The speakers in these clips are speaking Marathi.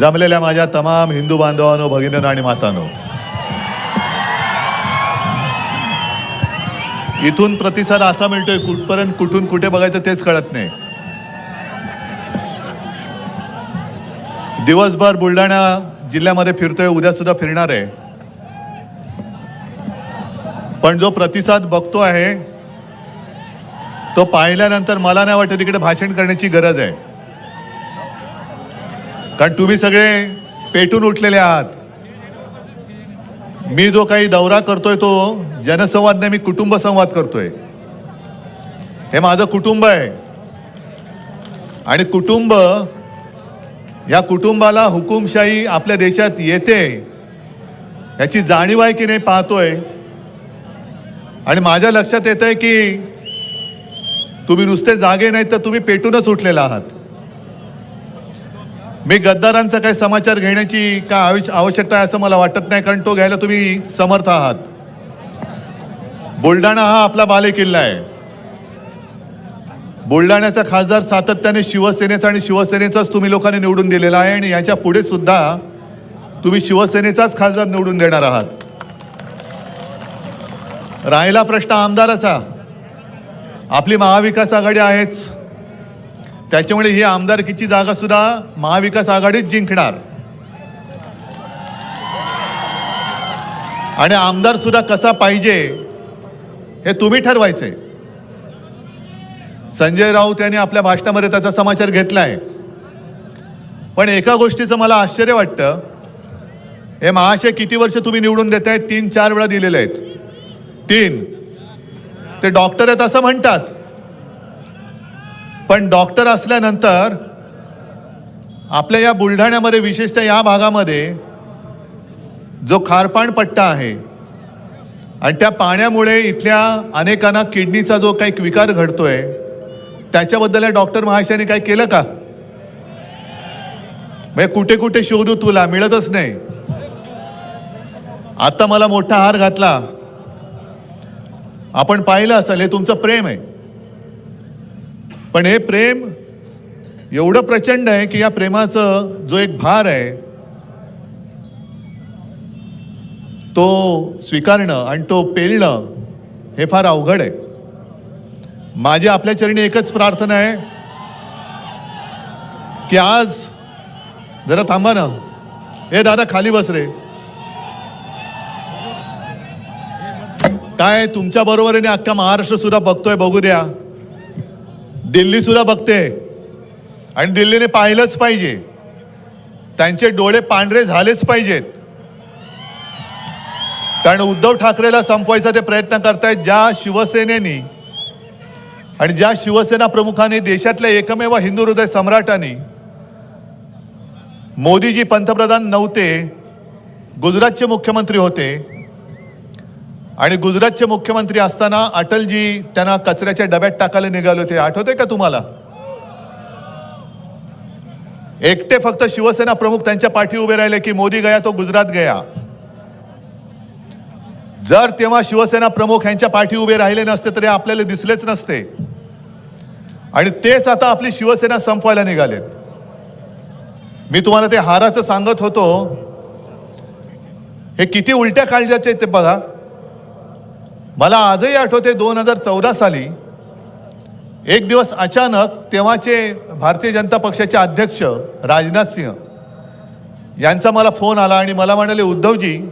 जमलेल्या माझ्या तमाम हिंदू बांधवांनो भगिनींनो आणि मातांनो. इथून प्रतिसाद असा मिळतोय कुठपर्यंत कुठून कुठे बघायचं तेच कळत नाही. दिवसभर बुलढाणा जिल्ह्यामध्ये फिरतोय उद्या सुद्धा फिरणार आहे. पण जो प्रतिसाद बघतो आहे तो पाहिल्यानंतर मला नाही वाटत तिकडे भाषण करण्याची गरज आहे. कारण तुम्ही सगळे पेटून उठलेले आहात. मी जो काही दौरा करतोय तो जनसंवाद नाही मी कुटुंब संवाद करतोय. हे माझं कुटुंब आहे. आणि कुटुंब या कुटुंबाला हुकुमशाही आपल्या देशात येते याची जाणीव आहे की नाही पाहतोय. आणि माझ्या लक्षात येत आहे की तुम्ही नुसते जागे नाहीत तर तुम्ही पेटूनच उठलेला आहात. मी गद्दारांचा काही समाचार घेण्याची काय आयुष आवश्यकता आहे असं मला वाटत नाही कारण तो घ्यायला तुम्ही समर्थ आहात. बुलढाणा हा आपला बालेकिल्ला आहे. बुलढाण्याचा खासदार सातत्याने शिवसेनेचा आणि शिवसेनेचाच तुम्ही लोकांनी निवडून दिलेला आहे आणि याच्यापुढे सुद्धा तुम्ही शिवसेनेचाच खासदार निवडून देणार आहात. राहिला प्रश्न आमदाराचा. आपली महाविकास आघाडी आहेच. त्याच्यामुळे ही आमदारकीची जागा सुद्धा महाविकास आघाडीत जिंकणार. आणि आमदार सुद्धा कसा पाहिजे हे तुम्ही ठरवायचे संजय राऊत यांनी आपल्या भाषणामध्ये त्याचा समाचार घेतलाय. पण एका गोष्टीचं मला आश्चर्य वाटतं हे महाशय किती वर्ष तुम्ही निवडून देत आहेत तीन चार वेळा दिलेले आहेत. तीन. ते डॉक्टर आहेत असं म्हणतात. पण डॉक्टर असल्यानंतर आपल्या या बुलढाण्यामध्ये विशेषतः या भागामध्ये जो खारपाण पट्टा आहे आणि त्या पाण्यामुळे इथल्या अनेकांना किडनीचा जो काही विकार घडतोय त्याच्याबद्दल या डॉक्टर महाशयाने काय केलं का? म्हणजे कुठे कुठे शोधू तुला मिळतच नाही. आता मला मोठा हार घातला. आपण पाहिलं असेल हे तुमचं प्रेम आहे. पण हे प्रेम एवढं प्रचंड आहे की या प्रेमाचं जो एक भार आहे तो स्वीकारणं आणि तो पेलणं हे फार अवघड आहे. माझी आपल्या चरणी एकच प्रार्थना आहे की आज जरा थांबा ना. हे दादा खाली बस रे. काय तुमच्या बरोबरीने अख्खा महाराष्ट्र सुद्धा बघतोय बघू द्या. दिल्ली सुद्धा बघते. आणि दिल्लीने पाहिलंच पाहिजे. त्यांचे डोळे पांढरे झालेच पाहिजेत. कारण उद्धव ठाकरेला संपवायचा ते प्रयत्न करतायत ज्या शिवसेनेनी आणि ज्या शिवसेना प्रमुखांनी देशातल्या एकमेव हिंदू हृदय सम्राटांनी मोदीजी पंतप्रधान नव्हते गुजरातचे मुख्यमंत्री होते आणि गुजरातचे मुख्यमंत्री असताना अटलजी त्यांना कचऱ्याच्या डब्यात टाकायला निघाले होते. आठवते का तुम्हाला? एकटे फक्त शिवसेना प्रमुख त्यांच्या पाठी उभे राहिले की मोदी गया तो गुजरात गया. जर तेव्हा शिवसेना प्रमुख यांच्या पाठी उभे राहिले नसते तरी आपल्याला दिसलेच नसते. आणि तेच आता आपली शिवसेना संपवायला निघालेत. मी तुम्हाला ते हाराचं सांगत होतो. हे किती उलट्या काळजाचे ते बघा. मला आजही आठवते दोन हजार चौदा साली एक दिवस अचानक तेव्हाचे भारतीय जनता पक्षाचे अध्यक्ष राजनाथ सिंह यांचा मला फोन आला आणि मला म्हणाले उद्धवजी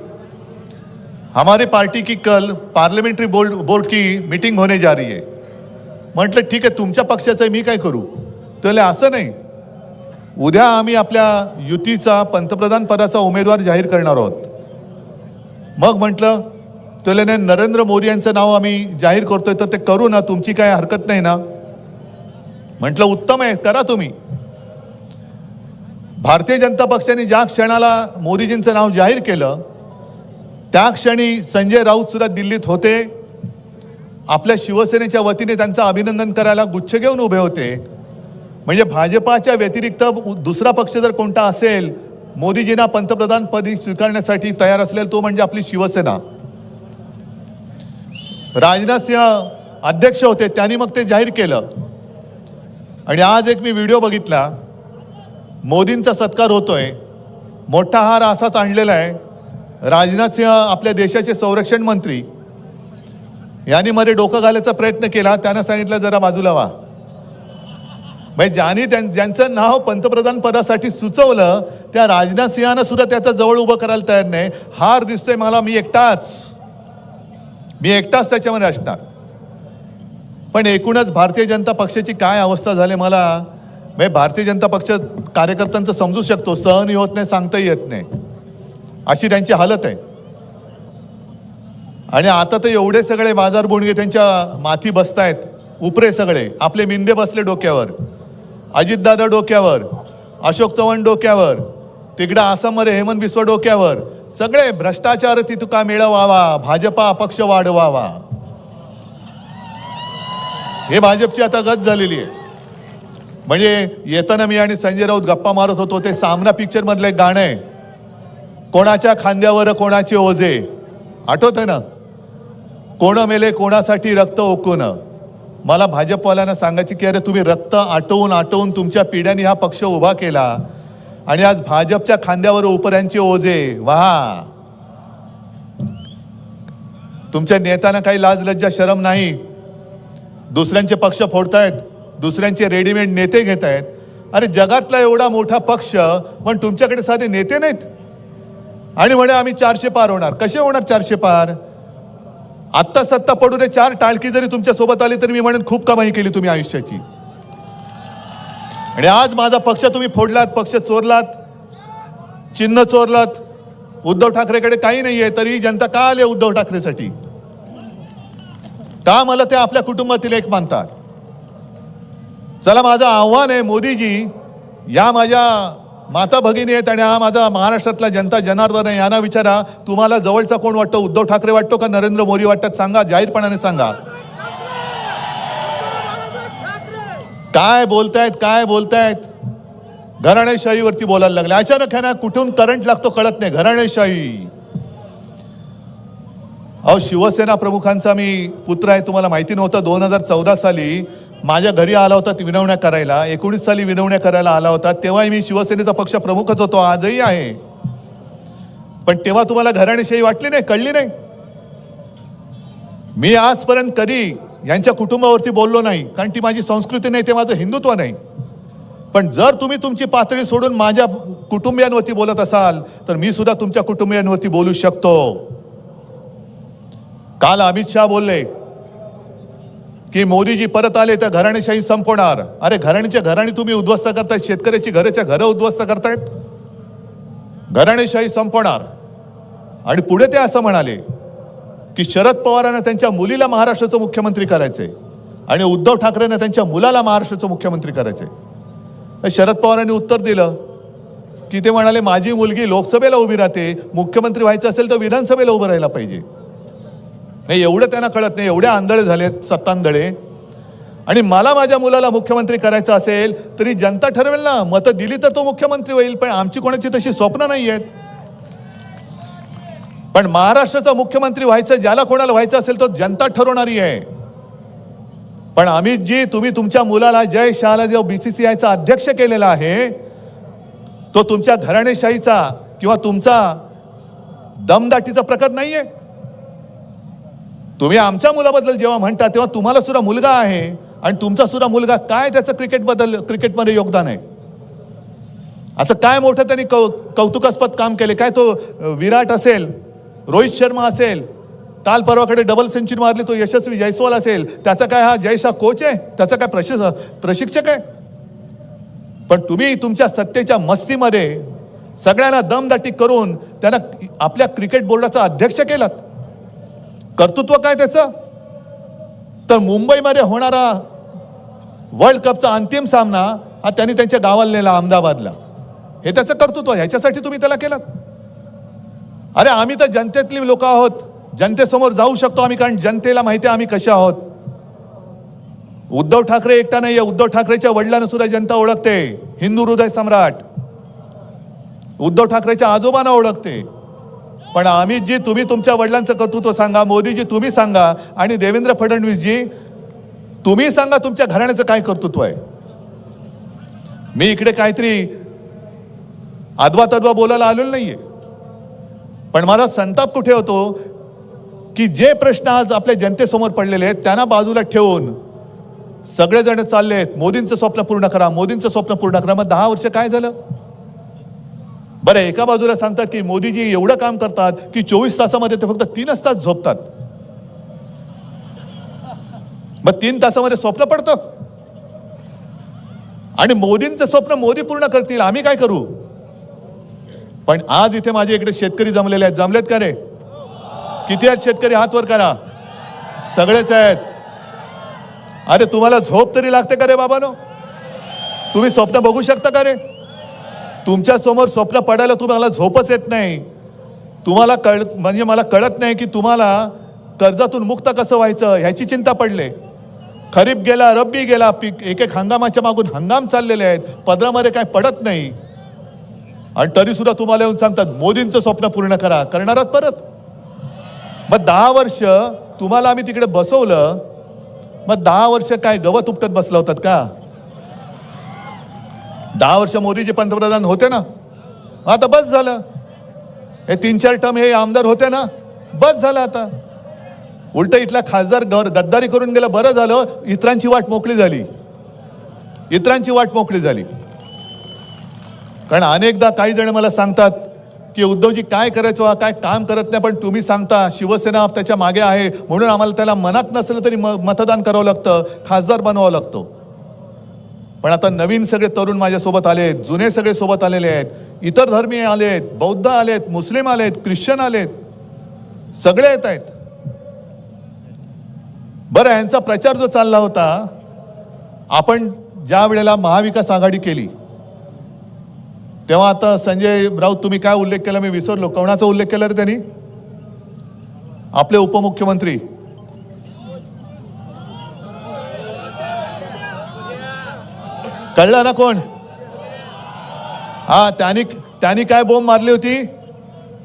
हमारे पार्टी की कल पार्लियामेंट्री बोर्ड बोर्ड की मीटिंग होणे जा रही म्हटलं ठीक आहे तुमच्या पक्षाचं मी काय करू? तर असं नाही. उद्या आम्ही आपल्या युतीचा पंतप्रधान पदाचा उमेदवार जाहीर करणार आहोत. मग म्हटलं तुला नरेंद्र मोदी यांचं नाव आम्ही जाहीर करतोय तर ते करू ना तुमची काय हरकत नाही ना? म्हटलं उत्तम आहे करा तुम्ही. भारतीय जनता पक्षाने ज्या क्षणाला मोदीजींचं नाव जाहीर केलं त्या क्षणी संजय राऊत सुद्धा दिल्लीत होते. आपल्या शिवसेनेच्या वतीने त्यांचं अभिनंदन करायला गुच्छ घेऊन उभे होते. म्हणजे भाजपाच्या व्यतिरिक्त दुसरा पक्ष जर कोणता असेल मोदीजींना पंतप्रधान पदी स्वीकारण्यासाठी तयार असलेला तो म्हणजे आपली शिवसेना. राजनाथ सिंह अध्यक्ष होते त्यांनी मग ते जाहीर केलं. आणि आज एक मी व्हिडिओ बघितला. मोदींचा सत्कार होतोय. मोठा हार असाच आणलेला आहे. राजनाथ सिंह आपल्या देशाचे संरक्षण मंत्री. यांनी मध्ये डोकं घालायचा प्रयत्न केला. त्यांना सांगितलं जरा बाजूला वा म्हणजे ज्यांनी त्यां- ज्यांचं नाव पंतप्रधान पदासाठी सुचवलं त्या राजनाथ सिंहानं सुद्धा त्याचा जवळ उभं करायला तयार नाही. हार दिसतोय मला मी एकटाच. मी एकटाच त्याच्यामध्ये असणार. पण एकूणच भारतीय जनता पक्षाची काय अवस्था झाली मला? म्हणजे भारतीय जनता पक्ष कार्यकर्त्यांचं समजू शकतो सहनही होत नाही सांगताही येत नाही. अशी त्यांची हालत आहे. आणि आता तर एवढे सगळे बाजार बुणगे त्यांच्या माथी बसतायत उपरे सगळे. आपले मिंदे बसले डोक्यावर. अजितदादा डोक्यावर. अशोक चव्हाण डोक्यावर. तिकडं आसाममध्ये हेमंत बिस्व डोक्यावर. सगळे भ्रष्टाचार तितुका मिळवावा भाजपा अपक्ष वाढवावा. हे भाजपची आता गत झालेली आहे. म्हणजे येताना मी आणि संजय राऊत गप्पा मारत होतो ते सामना पिक्चर मधलं एक गाणं आहे. कोणाच्या खांद्यावर कोणाचे ओझे? आठवत आहे ना? कोण मेले कोणासाठी रक्त ओकून? मला भाजपवाल्यांना सांगायची की अरे तुम्ही रक्त आटवून आटवून तुमच्या पिढ्यांनी हा पक्ष उभा केला. आणि आज भाजपच्या खांद्यावर उपऱ्यांचे ओझे. वाहा. तुमच्या नेत्यांना काही लाज लज्जा शरम नाही. दुसऱ्यांचे पक्ष फोडतायत दुसऱ्यांचे रेडीमेड नेते घेत आहेत अरे जगातला एवढा मोठा पक्ष पण तुमच्याकडे साधे नेते नाहीत. आणि म्हणे आम्ही चारशे पार होणार. कसे होणार चारशे पार? आत्ता सत्ता पडू दे चार टाळकी जरी तुमच्यासोबत आली तरी मी म्हणेन खूप कमाई केली तुम्ही आयुष्याची. आणि आज माझा पक्ष तुम्ही फोडलात पक्ष चोरलात चिन्ह चोरलात. उद्धव ठाकरेकडे काही नाहीये तरी जनता का आले उद्धव ठाकरेसाठी? का मला ते आपल्या कुटुंबातील एक मानतात? चला माझं आव्हान आहे मोदीजी या माझ्या माता भगिनी आहेत आणि हा माझा महाराष्ट्रातला जनता जनार्दन आहे यांना विचारा तुम्हाला जवळचा कोण वाटतो उद्धव ठाकरे वाटतो का नरेंद्र मोदी वाटतात सांगा जाहीरपणाने सांगा. काय बोलतायत काय बोलतायत? घराणेशाहीवरती बोलायला लागले. अचानक ह्यांना ना कुठून करंट लागतो कळत नाही. घराणेशाही. अहो शिवसेना प्रमुखांचा मी पुत्र आहे तुम्हाला माहिती नव्हतं. दोन हजार चौदा साली माझ्या घरी आला होता विनवण्या करायला. एकोणीस साली विनवण्या करायला आला होता. तेव्हाही मी शिवसेनेचा पक्ष प्रमुखच होतो. आजही आहे. पण तेव्हा तुम्हाला घराणेशाही वाटली नाही कळली नाही. मी आजपर्यंत कधी यांच्या कुटुंबावरती बोललो नाही कारण ती माझी संस्कृती नाही ते माझं हिंदुत्व नाही. पण जर तुम्ही तुमची पातळी सोडून माझ्या कुटुंबियांवरती बोलत असाल तर मी सुद्धा तुमच्या कुटुंबियांवरती बोलू शकतो. काल अमित शहा बोलले की मोदीजी परत आले तर घराणेशाही संपवणार. अरे घराणीच्या घराणी तुम्ही उद्ध्वस्त करतायत शेतकऱ्याची घराच्या घरं उद्ध्वस्त करतायत? घराणेशाही संपवणार. आणि पुढे ते असं म्हणाले की शरद पवारांना त्यांच्या मुलीला महाराष्ट्राचं मुख्यमंत्री करायचंय आणि उद्धव ठाकरेंना त्यांच्या मुलाला महाराष्ट्राचं मुख्यमंत्री करायचंय. तर शरद पवारांनी उत्तर दिलं की ते म्हणाले माझी मुलगी लोकसभेला उभी राहते मुख्यमंत्री व्हायचं असेल तर विधानसभेला उभं राहायला पाहिजे. नाही एवढं त्यांना कळत नाही एवढे आंधळे झालेत सत्तांधळे. आणि मला माझ्या मुलाला मुख्यमंत्री करायचं असेल तरी जनता ठरवेल ना मतं दिली तर तो मुख्यमंत्री होईल पण आमची कोणाची तशी स्वप्न नाही आहेत पण महाराष्ट्राचा मुख्यमंत्री व्हायचं ज्याला कोणाला व्हायचं असेल तो जनता ठरवणारी आहे. पण अमितजी तुम्ही तुमच्या मुलाला जय शहाला जो आयचा अध्यक्ष केलेला आहे. तो तुमच्या घराणेशाहीचा किंवा तुमचा दमदाटीचा प्रकार नाहीये. तुम्ही आमच्या मुलाबद्दल जेव्हा म्हणता तेव्हा तुम्हाला सुद्धा मुलगा आहे आणि तुमचा सुद्धा मुलगा काय त्याचं क्रिकेटबद्दल क्रिकेटमध्ये योगदान आहे? असं काय मोठं त्यांनी कौ कौतुकास्पद काम केले? काय तो विराट असेल रोहित शर्मा असेल काल परवाकडे डबल सेंचुरी मारली तो यशस्वी जयस्वाल असेल त्याचा काय हा जयसा कोच आहे? त्याचा काय प्रशिक्ष प्रशिक्षक आहे? पण तुम्ही तुमच्या सत्तेच्या मस्तीमध्ये सगळ्यांना दमदाटी करून त्यांना आपल्या क्रिकेट बोर्डाचा अध्यक्ष केलात. कर्तृत्व काय त्याचं? तर मुंबईमध्ये होणारा वर्ल्ड कपचा अंतिम सामना हा त्यांनी त्यांच्या गावाला नेला अहमदाबादला. हे त्याचं कर्तृत्व ह्याच्यासाठी तुम्ही त्याला केलात. अरे आम्ही तर जनतेतली लोक आहोत. जनतेसमोर जाऊ शकतो आम्ही कारण जनतेला माहिती आहे आम्ही कसे आहोत. उद्धव ठाकरे एकटा नाहीये. उद्धव ठाकरेच्या वडिलांना सुद्धा जनता ओळखते. हिंदू हृदय सम्राट. उद्धव ठाकरेच्या आजोबांना ओळखते. पण आम्ही जी तुम्ही तुमच्या वडिलांचं कर्तृत्व सांगा मोदीजी तुम्ही सांगा आणि देवेंद्र फडणवीसजी तुम्ही सांगा तुमच्या घराण्याचं काय कर्तृत्व आहे. मी इकडे काहीतरी आदवा तद्वा बोलायला आलेलो नाहीये. पण मला संताप कुठे होतो की जे प्रश्न आज आपल्या जनतेसमोर पडलेले आहेत त्यांना बाजूला ठेवून सगळेजण चालले आहेत मोदींचं स्वप्न पूर्ण करा मोदींचं स्वप्न पूर्ण करा. मग दहा वर्ष काय झालं? बरं एका बाजूला सांगतात की मोदीजी एवढं काम करतात की चोवीस तासामध्ये ते फक्त तीनच तास झोपतात. मग तीन तासामध्ये स्वप्न पडतं? आणि मोदींचं स्वप्न मोदी पूर्ण करतील आम्ही काय करू? पण आज इथे माझे इकडे शेतकरी जमलेले आहेत. जमलेत का रे? किती आहेत शेतकरी? हात वर करा. सगळेच आहेत. अरे तुम्हाला झोप तरी लागते का रे बाबानो? तुम्ही स्वप्न बघू शकता का रे? तुमच्यासमोर स्वप्न पडायला तुम्हाला झोपच येत नाही. तुम्हाला कळ म्हणजे मला कळत नाही की तुम्हाला कर्जातून मुक्त कसं व्हायचं ह्याची चिंता पडले. खरीप गेला रब्बी गेला पीक एक एक हंगामाच्या मागून हंगाम चाललेले आहेत. पदरामध्ये काय पडत नाही. आणि तरी सुद्धा तुम्हाला येऊन सांगतात मोदींचं स्वप्न पूर्ण करा करणार परत. मग दहा वर्ष तुम्हाला आम्ही तिकडे बसवलं मग दहा वर्ष काय गवत उपटत बसला होतात का? दहा वर्ष मोदीचे पंतप्रधान होते ना? आता बस झालं. हे तीन चार टर्म हे आमदार होते ना? बस झालं आता. उलट इथला खासदार गर गद्दारी करून गेलं बरं झालं. इतरांची वाट मोकळी झाली. इतरांची वाट मोकळी झाली. कारण अनेकदा काही जण मला सांगतात की उद्धवजी काय करायचं हा, काय काम करत नाही पण तुम्ही सांगता शिवसेना त्याच्यामागे आहे म्हणून आम्हाला त्याला मनात नसलं तरी म मतदान करावं लागतं खासदार बनवावं लागतो. पण आता नवीन सगळे तरुण माझ्यासोबत आलेत जुने सगळे सोबत आलेले आहेत इतर धर्मीय आलेत बौद्ध आलेत मुस्लिम आलेत ख्रिश्चन आलेत सगळे येत आहेत. बरं यांचा प्रचार जो चालला होता आपण ज्या वेळेला महाविकास आघाडी केली तेव्हा आता संजय राऊत तुम्ही काय उल्लेख केला? मी विसरलो. कोणाचा उल्लेख केला रे त्यांनी? आपले उपमुख्यमंत्री. कळलं ना कोण? हा त्यांनी त्यांनी काय बोंब मारली होती?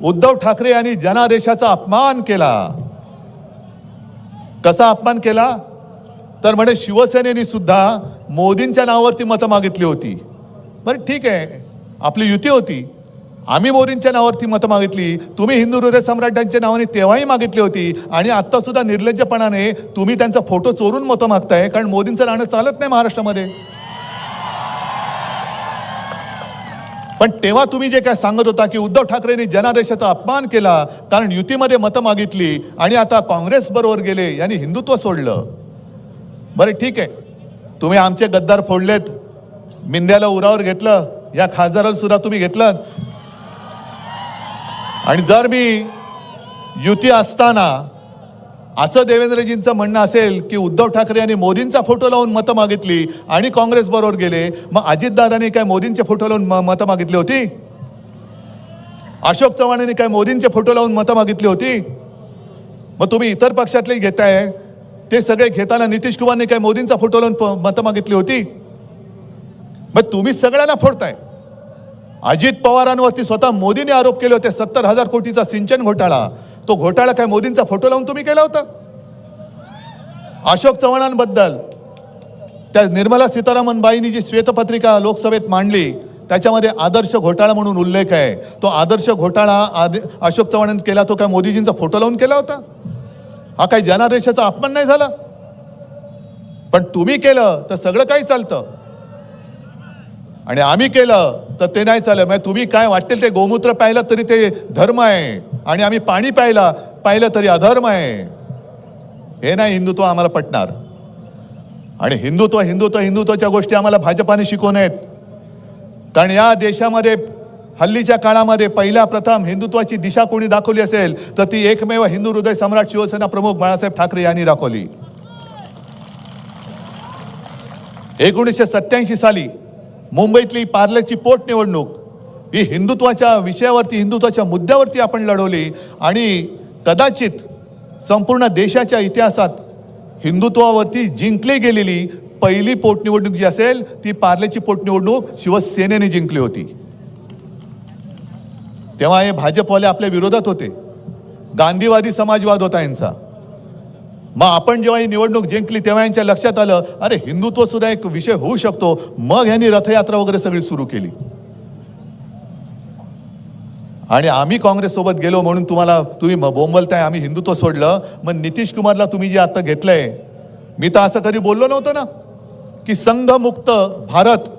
उद्धव ठाकरे यांनी जनादेशाचा अपमान केला. कसा अपमान केला? तर म्हणे शिवसेनेने सुद्धा मोदींच्या नावावरती मतं मागितली होती. बरं ठीक आहे. आपली युती होती. आम्ही मोदींच्या नावावरती मतं मागितली तुम्ही हिंदू हृदय सम्राटांच्या नावाने तेव्हाही मागितली होती आणि आत्तासुद्धा निर्लज्जपणाने तुम्ही त्यांचा फोटो चोरून मतं मागताय कारण मोदींचं राहणं चालत नाही महाराष्ट्रामध्ये. पण तेव्हा तुम्ही जे काय सांगत होता की उद्धव ठाकरेंनी जनादेशाचा अपमान केला कारण युतीमध्ये मतं मागितली आणि आता काँग्रेस बरोबर गेले यांनी हिंदुत्व सोडलं. बरं ठीक आहे. तुम्ही आमचे गद्दार फोडलेत. मिंद्याला उरावर घेतलं. या खासदाराला सुद्धा तुम्ही घेतलं. आणि जर मी युती असताना असं देवेंद्रजींचं म्हणणं असेल की उद्धव ठाकरे यांनी मोदींचा फोटो लावून मतं मागितली आणि काँग्रेस बरोबर गेले मग अजितदादांनी काय मोदींचे फोटो लावून मतं मागितली होती? अशोक चव्हाणांनी काय मोदींचे फोटो लावून मतं मागितली होती? मग तुम्ही इतर पक्षातले घेताय ते सगळे घेताना नितीश कुमारने काय मोदींचा फोटो लावून मतं मागितली होती? मग तुम्ही सगळ्यांना फोडताय. अजित पवारांवरती स्वतः मोदीने आरोप केले होते सत्तर हजार कोटीचा सिंचन घोटाळा. तो घोटाळा काय मोदींचा फोटो लावून तुम्ही केला होता? अशोक चव्हाणांबद्दल त्या निर्मला सीतारामन बाईंनी जी श्वेतपत्रिका लोकसभेत मांडली त्याच्यामध्ये आदर्श घोटाळा म्हणून उल्लेख आहे. तो आदर्श घोटाळा आदि अशोक चव्हाणांनी केला तो काय मोदीजींचा फोटो लावून केला होता? हा काही जनादेशाचा अपमान नाही झाला? पण तुम्ही केलं तर सगळं काही चालतं. आणि आम्ही केलं तर ते नाही चाललं. म्हणजे तुम्ही काय वाटेल ते गोमूत्र प्यायलं तरी ते धर्म आहे. आणि आम्ही पाणी प्यायला पाहिलं तरी अधर्म आहे. हे नाही हिंदुत्व आम्हाला पटणार. आणि हिंदुत्व हिंदुत्व हिंदुत्वाच्या गोष्टी आम्हाला भाजपाने शिकवून आहेत. कारण या देशामध्ये हल्लीच्या काळामध्ये पहिल्या प्रथम हिंदुत्वाची दिशा कोणी दाखवली असेल तर ती एकमेव हिंदू हृदय सम्राट शिवसेना प्रमुख बाळासाहेब ठाकरे यांनी दाखवली. एकोणीसशे सत्याऐंशी साली मुंबईतली पार्ल्याची पोटनिवडणूक ही हिंदुत्वाच्या विषयावरती हिंदुत्वाच्या मुद्द्यावरती आपण लढवली आणि कदाचित संपूर्ण देशाच्या इतिहासात हिंदुत्वावरती जिंकली गेलेली पहिली पोटनिवडणूक जी असेल ती पार्लेची पोटनिवडणूक शिवसेनेने जिंकली होती. तेव्हा हे भाजपवाले आपल्या विरोधात होते. गांधीवादी समाजवाद होता यांचा. मग आपण जेव्हा ही निवडणूक जिंकली तेव्हा यांच्या लक्षात आलं अरे हिंदुत्व सुद्धा एक विषय होऊ शकतो. मग यांनी रथयात्रा वगैरे सगळी सुरू केली. आणि आम्ही काँग्रेससोबत गेलो म्हणून तुम्हाला तुम्ही बोंबलताय आम्ही हिंदुत्व सोडलं. मग नितीश कुमारला तुम्ही जे आता घेतलंय मी तर असं कधी बोललो नव्हतं ना की संघमुक्त भारत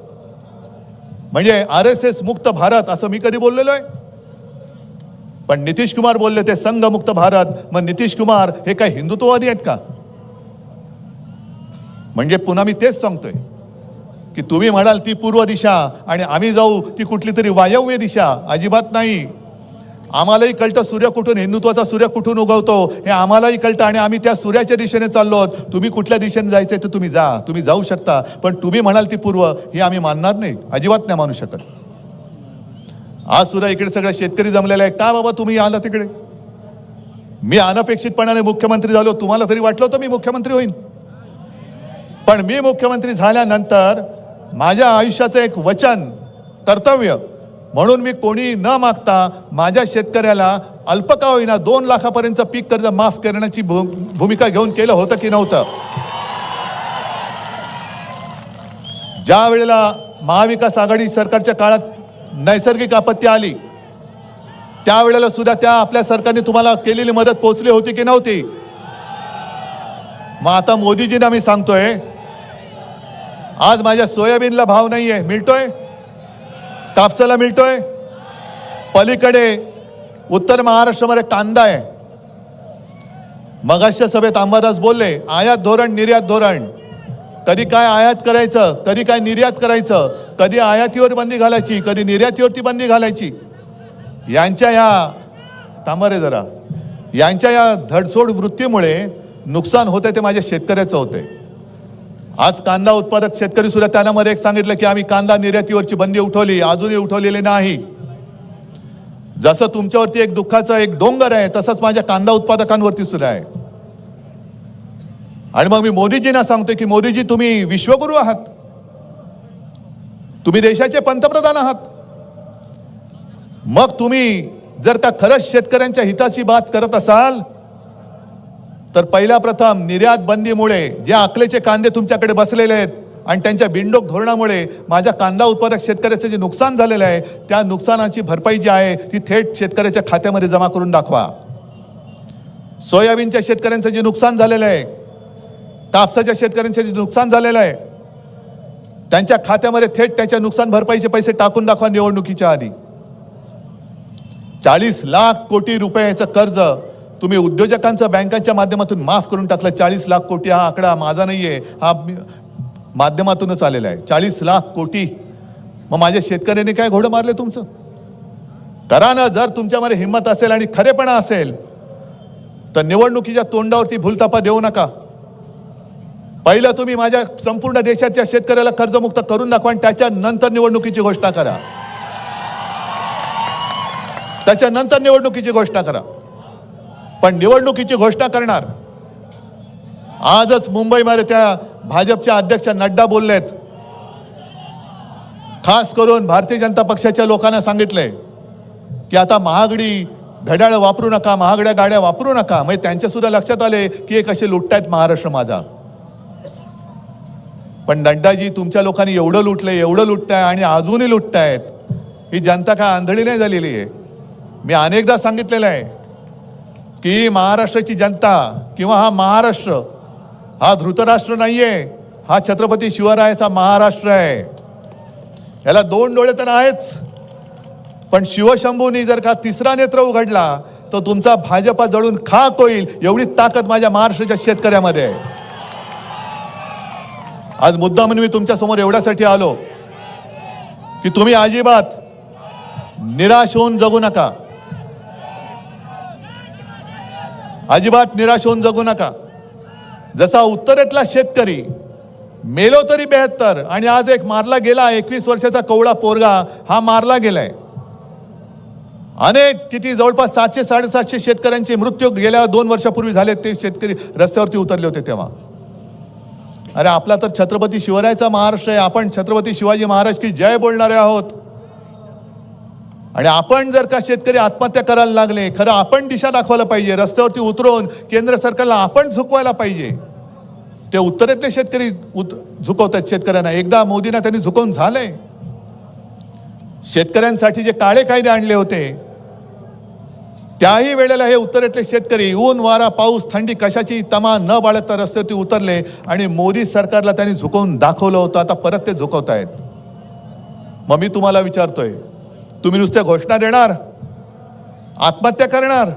म्हणजे आर एस एस मुक्त भारत असं मी कधी बोललेलो आहे? पण नितीश कुमार बोलले ते संघमुक्त भारत. मग नितीश कुमार हे काय हिंदुत्ववादी आहेत का? म्हणजे पुन्हा मी तेच सांगतोय की तुम्ही म्हणाल ती पूर्व दिशा आणि आम्ही जाऊ ती कुठली तरी वायव्य दिशा. अजिबात नाही. आम्हालाही कळतं सूर्य कुठून हिंदुत्वाचा सूर्य कुठून उगवतो हे आम्हालाही कळतं आणि आम्ही त्या सूर्याच्या दिशेने चाललो आहोत. तुम्ही कुठल्या दिशेने जायचं आहे तर तुम्ही जा. तुम्ही जाऊ शकता. पण तुम्ही म्हणाल ती पूर्व हे आम्ही मानणार नाही. अजिबात नाही मानू शकत. आज सुद्धा इकडे सगळे शेतकरी जमलेले आहे का बाबा तुम्ही आला तिकडे? मी अनपेक्षितपणाने मुख्यमंत्री झालो. तुम्हाला तरी वाटलं होतं मी मुख्यमंत्री होईन. पण मी मुख्यमंत्री झाल्यानंतर माझ्या आयुष्याचं एक वचन कर्तव्य म्हणून मी कोणी न मागता माझ्या शेतकऱ्याला अल्प का होईना दोन लाखापर्यंत पीक कर्ज माफ करण्याची भू- भूमिका घेऊन केलं होतं की नव्हतं? ज्या वेळेला महाविकास आघाडी सरकारच्या काळात नैसर्गिक आपत्ती आली. त्यावेळेला सुद्धा त्या आपल्या सरकारने तुम्हाला केलेली मदत पोहोचली होती की नव्हती? मग आता मोदीजींना मी सांगतोय आज माझ्या सोयाबीनला भाव नाहीये. मिळतोय? कापसाला मिळतोय? पलीकडे उत्तर महाराष्ट्रामध्ये कांदा आहे. मगाशच्या सभेत अंबादास बोलले आयात धोरण निर्यात धोरण. कधी काय आयात करायचं कधी काय निर्यात करायचं कधी आयातीवर बंदी घालायची कधी निर्यातीवरती बंदी घालायची. यांच्या या थांबा जरा. यांच्या या धडसोड वृत्तीमुळे नुकसान होते ते माझ्या शेतकऱ्याचं होते आज कांदा उत्पादक शेतकरी सुद्धा त्यांना मध्ये एक सांगितलं की आम्ही कांदा निर्यातीवरची बंदी उठवली अजूनही उठवलेली नाही. जसं तुमच्यावरती एक दुःखाचं एक डोंगर आहे तसंच माझ्या कांदा उत्पादकांवरती सुद्धा आहे. आणि मग मी मोदीजींना सांगतोय की मोदीजी तुम्ही विश्वगुरू आहात. तुम्ही देशाचे पंतप्रधान आहात. मग तुम्ही जर का खरंच शेतकऱ्यांच्या हिताची बात करत असाल तर पहिल्या प्रथम निर्यात बंदीमुळे जे आकलेचे कांदे तुमच्याकडे बसलेले आहेत आणि त्यांच्या बिंडोक धोरणामुळे माझ्या कांदा उत्पादक शेतकऱ्याचं जे नुकसान झालेलं आहे त्या नुकसानाची भरपाई जी आहे ती थेट शेतकऱ्याच्या खात्यामध्ये जमा करून दाखवा. सोयाबीनच्या शेतकऱ्यांचं जे नुकसान झालेलं आहे कापसाच्या शेतकऱ्यांचे जे नुकसान झालेलं आहे त्यांच्या खात्यामध्ये थेट त्याच्या नुकसान भरपाईचे पैसे टाकून दाखवा निवडणुकीच्या आधी. चाळीस लाख कोटी रुपयाचं कर्ज तुम्ही उद्योजकांचं बँकांच्या माध्यमातून माफ करून टाकलं. चाळीस लाख कोटी हा आकडा माझा नाही आहे हा माध्यमातूनच आलेला आहे. चाळीस लाख कोटी. मग माझ्या शेतकऱ्यांनी काय घोडं मारले तुमचं? करा ना जर तुमच्यामध्ये हिंमत असेल आणि खरेपणा असेल तर निवडणुकीच्या तोंडावरती भूलतापा देऊ नका. पहिलं तुम्ही माझ्या संपूर्ण देशाच्या शेतकऱ्याला कर्जमुक्त करून दाखवा आणि त्याच्यानंतर निवडणुकीची घोषणा करा. त्याच्यानंतर निवडणुकीची घोषणा करा. पण निवडणुकीची घोषणा करणार. आजच मुंबईमध्ये त्या भाजपच्या अध्यक्ष नड्डा बोललेत. खास करून भारतीय जनता पक्षाच्या लोकांना सांगितलंय की आता महागडी घड्याळ वापरू नका महागड्या गाड्या वापरू नका. म्हणजे त्यांच्या सुद्धा लक्षात आले की एक असे लुटतायत महाराष्ट्र माझा. पण नड्डाजी तुमच्या लोकांनी एवढं लुटलंय एवढं लुटताय आणि अजूनही लुटतायत ही जनता काय आंधळी नाही झालेली आहे. मी अनेकदा सांगितलेलं आहे की महाराष्ट्राची जनता किंवा हा महाराष्ट्र हा धृतराष्ट्र नाही आहे हा छत्रपती शिवरायाचा महाराष्ट्र आहे. याला दोन डोळे तर आहेच पण शिवशंभूनी जर का तिसरा नेत्र उघडला तर तुमचा भाजपा जळून खाक होईल एवढी ताकद माझ्या महाराष्ट्राच्या शेतकऱ्यामध्ये आहे. आज मुद्दा म्हणून मी तुमच्यासमोर एवढ्यासाठी आलो की तुम्ही अजिबात निराश होऊन जगू नका. अजिबात निराश होऊन जगू नका. जसा उत्तरेतला शेतकरी मेलो तरी बेहत्तर आणि आज एक मारला गेला एकवीस वर्षाचा कवळा पोरगा हा मारला गेलाय. अनेक किती जवळपास सातशे साडेसातशे शेतकऱ्यांचे मृत्यू गेल्या दोन वर्षापूर्वी झाले ते शेतकरी रस्त्यावरती उतरले होते तेव्हा. अरे आपला तर छत्रपती शिवरायाचा महाराष्ट्र आहे. आपण छत्रपती शिवाजी महाराज की जय बोलणारे आहोत. आणि आपण जर का शेतकरी आत्महत्या करायला लागले खरं आपण दिशा दाखवायला पाहिजे. रस्त्यावरती उतरवून केंद्र सरकारला आपण झुकवायला पाहिजे. ते उत्तरेतले शेतकरी उत झुकवतात शेतकऱ्यांना. एकदा मोदींना त्यांनी झुकवून झालंय. शेतकऱ्यांसाठी जे काळे कायदे आणले होते त्याही वेळेला हे उत्तरेतले शेतकरी ऊन वारा पाऊस थंडी कशाची तमा न बाळगता रस्त्यावरती उतरले आणि मोदी सरकारला त्यांनी झुकवून दाखवलं होतं. आता परत ते झुकवतायत. मग मी तुम्हाला विचारतोय तुम्ही नुसत्या घोषणा देणार? आत्महत्या करणार?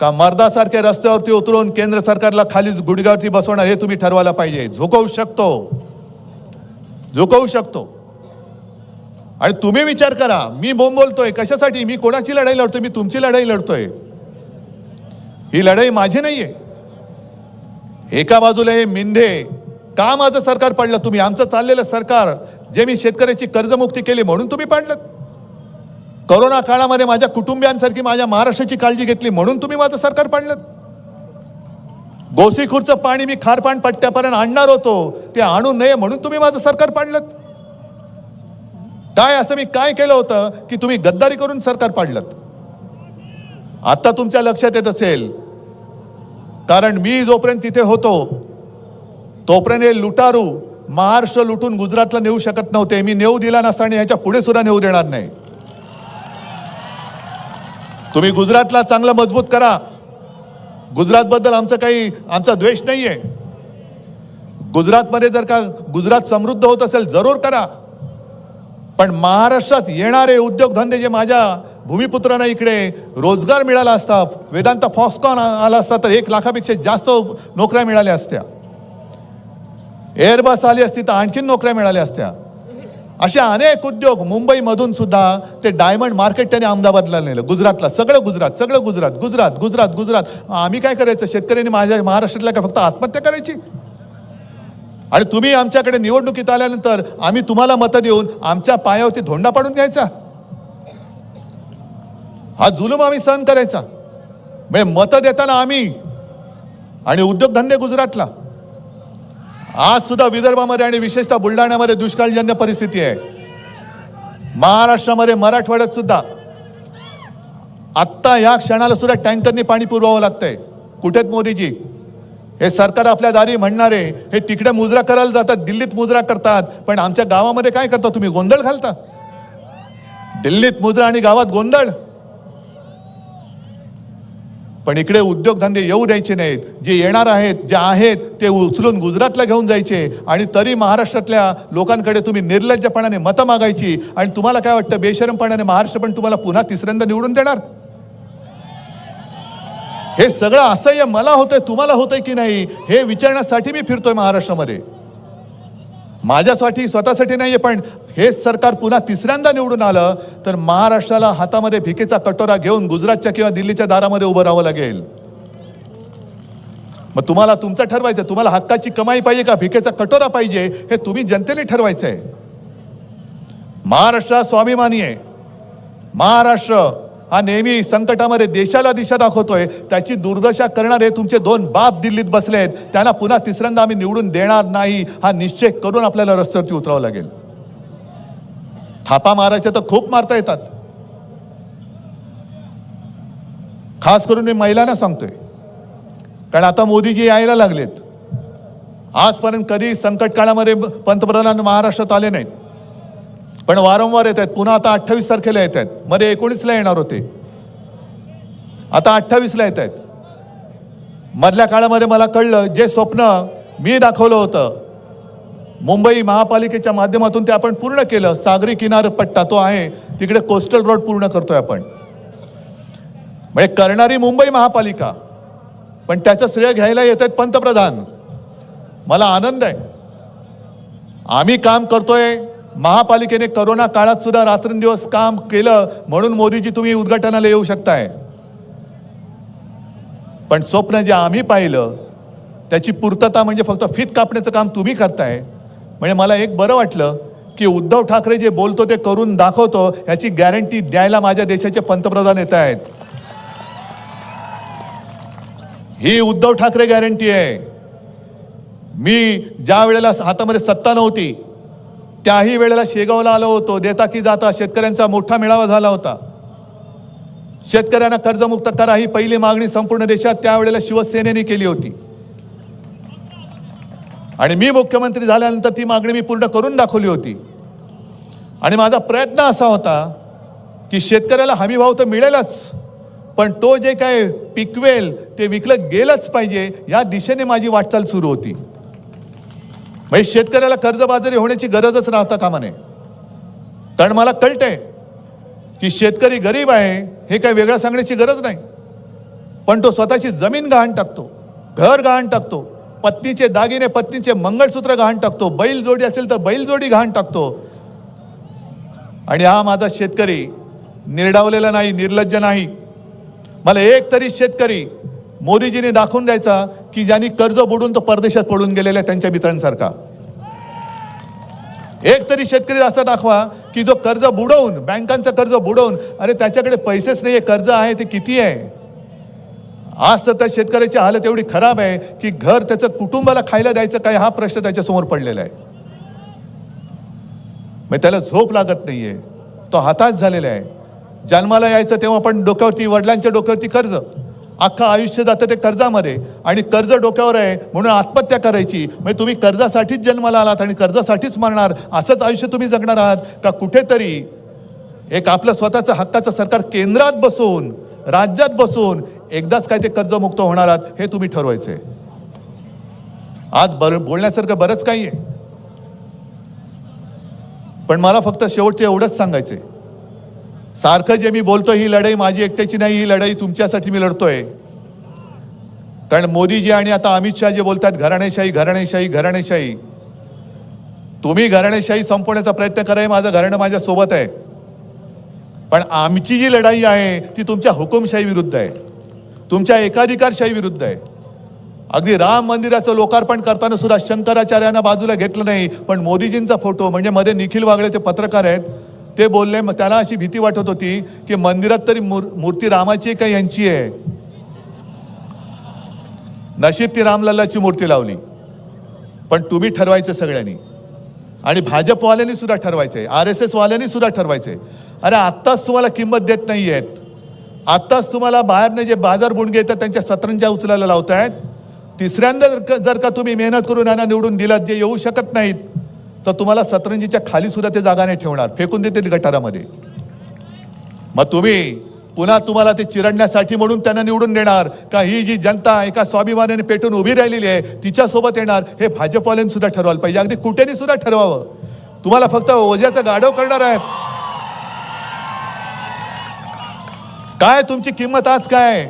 का मर्दासारख्या रस्त्यावरती उतरून केंद्र सरकारला खाली गुडघ्यावरती बसवणार हे तुम्ही ठरवायला पाहिजे? झुकवू शकतो. झुकवू शकतो. आणि तुम्ही विचार करा मी बोंब बोलतोय कशासाठी? मी कोणाची लढाई लढतोय? मी तुमची लढाई लढतोय. ही लढाई माझी नाहीये. एका बाजूला हे मिंधे का माझं सरकार पाडलं? तुम्ही आमचं चाललेलं सरकार जे मी शेतकऱ्याची कर्जमुक्ती केली म्हणून तुम्ही पाडलं. करोना काळामध्ये माझ्या कुटुंबियांसारखी माझ्या महाराष्ट्राची काळजी घेतली म्हणून तुम्ही माझं सरकार पाडलं. गोसीखुरचं पाणी मी खारपाण पट्ट्यापर्यंत आणणार होतो ते आणू नये म्हणून तुम्ही माझं सरकार पाडलं. काय असं मी काय केलं होतं की तुम्ही गद्दारी करून सरकार पाडलं आता तुमच्या लक्षात येत असेल कारण मी जोपर्यंत तिथे होतो तोपर्यंत हे लुटारू महाराष्ट्र लुटून गुजरातला नेऊ शकत नव्हते. मी नेऊ दिला नसता आणि ह्याच्या पुढे सुद्धा नेऊ देणार नाही. तुम्ही गुजरातला चांगलं मजबूत करा. गुजरातबद्दल आमचं काही आमचा द्वेष नाही आहे गुजरातमध्ये जर का गुजरात समृद्ध होत असेल जरूर करा. पण महाराष्ट्रात येणारे उद्योगधंदे जे माझ्या भूमिपुत्रांना इकडे रोजगार मिळाला असता वेदांत फॉक्सकॉन आला असता तर एक लाखापेक्षा जास्त नोकऱ्या मिळाल्या असत्या. एअरबस आली असती तर आणखीन नोकऱ्या मिळाल्या असत्या. असे अनेक उद्योग मुंबईमधून सुद्धा ते डायमंड मार्केट त्याने अहमदाबादला नेलं गुजरातला. सगळं गुजरात सगळं गुजरात गुजरात गुजरात गुजरात. आम्ही काय करायचं? शेतकऱ्यांनी माझ्या महाराष्ट्रातल्या काय फक्त आत्महत्या करायची? आणि तुम्ही आमच्याकडे निवडणुकीत आल्यानंतर आम्ही तुम्हाला मतं देऊन आमच्या पायावरती धोंडा पाडून घ्यायचा. हा जुलूम आम्ही सहन करायचा. म्हणजे मतं देताना आम्ही आणि उद्योगधंदे गुजरातला. आज सुद्धा विदर्भामध्ये आणि विशेषतः बुलढाण्यामध्ये दुष्काळजन्य परिस्थिती आहे. महाराष्ट्रामध्ये मराठवाड्यात सुद्धा आत्ता या क्षणाला सुद्धा टँकरनी पाणी पुरवावं लागतंय. कुठेत मोदीजी? हे सरकार आपल्या दारी म्हणणारे हे तिकडे मुजरा करायला जातात दिल्लीत मुजरा करतात पण आमच्या गावामध्ये काय करता तुम्ही? गोंधळ घालता? दिल्लीत मुजरा आणि गावात गोंधळ? पण इकडे उद्योगधंदे येऊ द्यायचे नाहीत. जे येणार आहेत जे आहेत ते उचलून गुजरातला घेऊन जायचे. आणि तरी महाराष्ट्रातल्या लोकांकडे तुम्ही निर्लज्जपणाने मतं मागायची. आणि तुम्हाला काय वाटतं बेशरमपणाने महाराष्ट्र पण तुम्हाला पुन्हा तिसऱ्यांदा निवडून देणार? हे सगळं असह्य मला होतंय तुम्हाला होतंय की नाही हे विचारण्यासाठी मी फिरतोय महाराष्ट्रामध्ये. माझ्यासाठी स्वतःसाठी नाहीये पण हेच सरकार पुन्हा तिसऱ्यांदा निवडून आलं तर महाराष्ट्राला हातामध्ये भिकेचा कटोरा घेऊन गुजरातच्या किंवा दिल्लीच्या दारामध्ये उभं राहावं लागेल. मग तुम्हाला तुमचं ठरवायचं तुम्हाला हक्काची कमाई पाहिजे का भिकेचा कटोरा पाहिजे हे तुम्ही जनतेने ठरवायचं आहे महाराष्ट्र स्वाभिमानी आहे. महाराष्ट्र हा नेहमी संकटामध्ये देशाला दिशा दाखवतोय. त्याची दुर्दशा करणारे तुमचे दोन बाप दिल्लीत बसले आहेत. त्यांना पुन्हा तिसऱ्यांदा आम्ही निवडून देणार नाही. हा निश्चय करून आपल्याला रस्त्यावरती उतरावं लागेल. थापा मारायचे तर खूप मारता येतात. खास करून मी महिलांना सांगतोय. कारण आता मोदीजी यायला लागलेत. आजपर्यंत कधी संकट काळामध्ये पंतप्रधान महाराष्ट्रात आले नाहीत. पण वारंवार येत आहेत. पुन्हा आता अठ्ठावीस तारखेला येत आहेत. मध्ये एकोणीसला येणार होते. आता अठ्ठावीसला येत आहेत. मधल्या काळामध्ये मला कळलं जे स्वप्न मी दाखवलं होतं मुंबई महापालिकेच्या माध्यमातून ते आपण पूर्ण केलं. सागरी किनारपट्टा तो आहे. तिकडे कोस्टल रोड पूर्ण करतोय आपण. म्हणजे करणारी मुंबई महापालिका. पण त्याचं श्रेय घ्यायला येत आहेत पंतप्रधान. मला आनंद आहे. आम्ही काम करतोय. महापालिकेने करोना काळात सुद्धा रात्रंदिवस काम केलं म्हणून मोदीजी तुम्ही उद्घाटनाला येऊ शकताय. पण स्वप्न जे आम्ही पाहिलं त्याची पूर्तता म्हणजे फक्त फित कापण्याचं काम तुम्ही करताय. म्हणजे मला एक बरं वाटलं की उद्धव ठाकरे जे बोलतो ते करून दाखवतो याची गॅरंटी द्यायला माझ्या देशाचे पंतप्रधान येत आहेत. ही उद्धव ठाकरे गॅरंटी आहे. मी ज्या वेळेला हातामध्ये सत्ता नव्हती त्याही वेळेला शेगावला आलो होतो. देता की जाता शेतकऱ्यांचा मोठा मेळावा झाला होता. शेतकऱ्यांना कर्जमुक्त करा ही पहिली मागणी संपूर्ण देशात त्यावेळेला शिवसेनेने केली होती. आणि मी मुख्यमंत्री झाल्यानंतर ती मागणी मी पूर्ण करून दाखवली होती. आणि माझा प्रयत्न असा होता की शेतकऱ्याला हमीभाव तर मिळेलच पण तो जे काय पिकवेल ते विकलं गेलंच पाहिजे या दिशेने माझी वाटचाल सुरू होती. म्हणजे शेतकऱ्याला कर्जबाजारी होण्याची गरजच राहता कामा नये. कारण मला कळतंय की शेतकरी गरीब आहे हे काही वेगळं सांगण्याची गरज नाही. पण तो स्वतःची जमीन गहाण टाकतो घर गहाण टाकतो पत्नीचे दागिने पत्नीचे मंगळसूत्र गहाण टाकतो बैल जोडी असेल तर बैल जोडी गहाण टाकतो. आणि हा माझा शेतकरी निर्डावलेला नाही निर्लज्ज नाही. मला एक तरी शेतकरी मोदीजीने दाखवून द्यायचा की ज्यांनी कर्ज बुडून तो परदेशात पडून गेलेला आहे त्यांच्या मित्रांसारखा. एक तरी शेतकरी असा दाखवा की जो कर्ज बुडवून बँकांचं कर्ज बुडवून अरे त्याच्याकडे पैसेच नाही कर्ज आहे ते किती आहे? आज तर त्या शेतकऱ्याची हालत एवढी खराब आहे की घर त्याचं कुटुंबाला खायला द्यायचं काय हा प्रश्न त्याच्यासमोर पडलेला आहे. मग त्याला झोप लागत नाहीये. तो हताश झालेला आहे. जन्माला यायचं तेव्हा पण डोक्यावरती वडिलांच्या डोक्यावरती कर्ज. अख्खं आयुष्य जातं ते कर्जामध्ये. आणि कर्ज डोक्यावर आहे म्हणून आत्महत्या करायची. म्हणजे तुम्ही कर्जासाठीच जन्माला आलात आणि कर्जासाठीच मरणार असंच आयुष्य तुम्ही जगणार आहात. का कुठेतरी एक आपलं स्वतःचं हक्काचं सरकार केंद्रात बसून राज्यात बसून एकदाच काय ते कर्जमुक्त होणार आहात हे तुम्ही ठरवायचे आज बर बोलण्यासारखं बरंच काही आहे. पण मला फक्त शेवटचे एवढंच सांगायचे सारखं जे मी बोलतो ही लढाई माझी एकट्याची नाही ही लढाई तुमच्यासाठी मी लढतोय. कारण मोदीजी आणि आता अमित शहा जे बोलतात घराणेशाही घराणेशाही घराणेशाही. तुम्ही घराणेशाही संपवण्याचा प्रयत्न करा हे माझं घराणं माझ्या सोबत आहे. पण आमची जी लढाई आहे ती तुमच्या हुकुमशाही विरुद्ध आहे. तुमच्या एकाधिकारशाही विरुद्ध आहे. अगदी राम मंदिराचं लोकार्पण करताना सुद्धा शंकराचार्यांना बाजूला घेतलं नाही पण मोदीजींचा फोटो म्हणजे मध्ये निखिल वागळे ते पत्रकार आहेत ते बोलले मग त्याला अशी भीती वाटत होती की मंदिरात तरी मूर मूर्ती रामाची आहे का यांची आहे? नशीब ती रामलल्लाची मूर्ती लावली. पण तुम्ही ठरवायचं सगळ्यांनी. आणि भाजपवाल्यांनी सुद्धा आहे आर एस एस वाल्यांनी सुद्धा ठरवायचंय. अरे आत्ताच तुम्हाला किंमत देत नाही आहेत आत्ताच तुम्हाला बाहेरनं जे बाजार बुणगे येतात त्यांच्या सतरंजा उचलायला लावतायत. तिसऱ्यांदा जर का- जर का तुम्ही मेहनत करून यांना निवडून दिलात जे येऊ शकत नाहीत. तर तुम्हाला सतरंजीच्या खाली सुद्धा ते जागा नाही ठेवणार. फेकून देतील गटारामध्ये. मग तुम्ही पुन्हा तुम्हाला ते चिरडण्यासाठी म्हणून त्यांना निवडून देणार. का ही जी जनता एका स्वाभिमानाने पेटून उभी राहिलेली आहे तिच्यासोबत येणार हे भाजपवाल्यांनी सुद्धा ठरवायला पाहिजे. अगदी कुठेनी सुद्धा ठरवावं. तुम्हाला फक्त ओझ्याचं गाढव करणार आहेत. काय तुमची किंमत आज काय?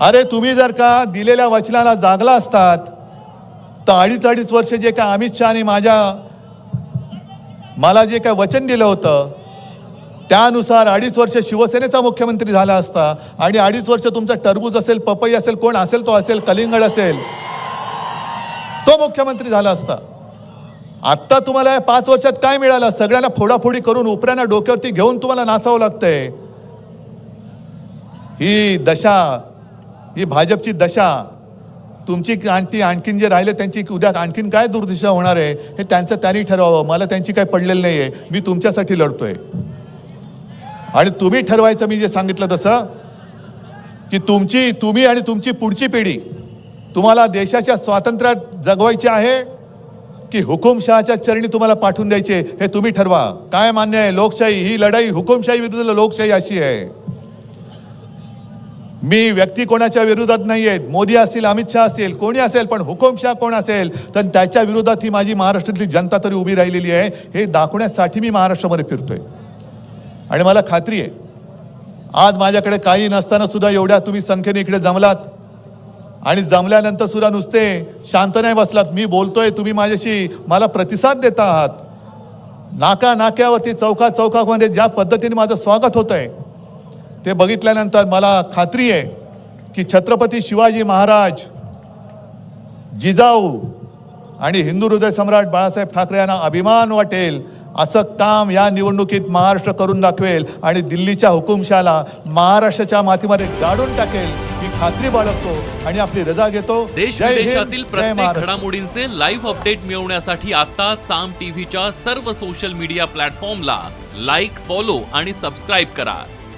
अरे तुम्ही जर का दिलेल्या वचनाला जागला असतात तर अडीच अडीच वर्ष जे काय अमित शहाने माझ्या मला जे काय वचन दिलं होतं त्यानुसार अडीच वर्ष शिवसेनेचा मुख्यमंत्री झाला असता आणि अडीच वर्ष तुमचा टरबूज असेल पपई असेल कोण असेल तो असेल कलिंगड असेल तो मुख्यमंत्री झाला असता. आत्ता तुम्हाला या पाच वर्षात काय मिळालं? सगळ्यांना फोडाफोडी करून उपऱ्यांना डोक्यावरती घेऊन तुम्हाला नाचावं लागतंय. ही दशा ही भाजपची दशा तुमची आणखी आणखीन जे राहिले त्यांची उद्या आणखीन काय दुर्दिशा होणार आहे? हे त्यांचं त्यांनी ठरवावं. मला त्यांची काय पडलेलं नाही आहे मी तुमच्यासाठी लढतोय. आणि तुम्ही ठरवायचं मी जे सांगितलं तसं की तुमची तुम्ही आणि तुमची पुढची पिढी तुम्हाला देशाच्या स्वातंत्र्यात जगवायची आहे की हुकुमशहाच्या चरणी तुम्हाला पाठवून द्यायचे हे तुम्ही ठरवा. काय मान्य आहे? लोकशाही ही लढाई हुकुमशाही विरुद्ध लोकशाही अशी आहे. मी व्यक्ती कोणाच्या विरोधात नाही आहेत मोदी असतील अमित शहा असतील कोणी असेल पण हुकुमशाह कोण असेल तर त्याच्या विरोधात ही माझी महाराष्ट्रातली जनता तरी उभी राहिलेली आहे. हे दाखवण्यासाठी मी महाराष्ट्रामध्ये फिरतोय. आणि मला खात्री आहे आज माझ्याकडे काही नसताना सुद्धा एवढ्या तुम्ही संख्येने इकडे जमलात. आणि जमल्यानंतर सुद्धा नुसते शांत नाही बसलात. मी बोलतोय तुम्ही माझ्याशी मला प्रतिसाद देता आहात. नाका नाक्यावरती चौका चौकामध्ये ज्या पद्धतीने माझं स्वागत होत आहे ते बघितल्यानंतर मला खात्री आहे की छत्रपती शिवाजी महाराज जिजाऊ आणि हिंदू हृदय सम्राट बाळासाहेब ठाकरे यांना अभिमान वाटेल असं काम या निवडणुकीत महाराष्ट्र करून दाखवेल आणि दिल्लीच्या हुकुमशाला महाराष्ट्राच्या मातीमध्ये गाडून टाकेल ही खात्री बाळगतो आणि आपली रजा घेतो देश विदेशातील प्रत्येक. घडामोडींचे लाईव्ह अपडेट मिळवण्यासाठी आता साम टीव्हीच्या सर्व सोशल मीडिया प्लॅटफॉर्मला लाईक फॉलो आणि सबस्क्राईब करा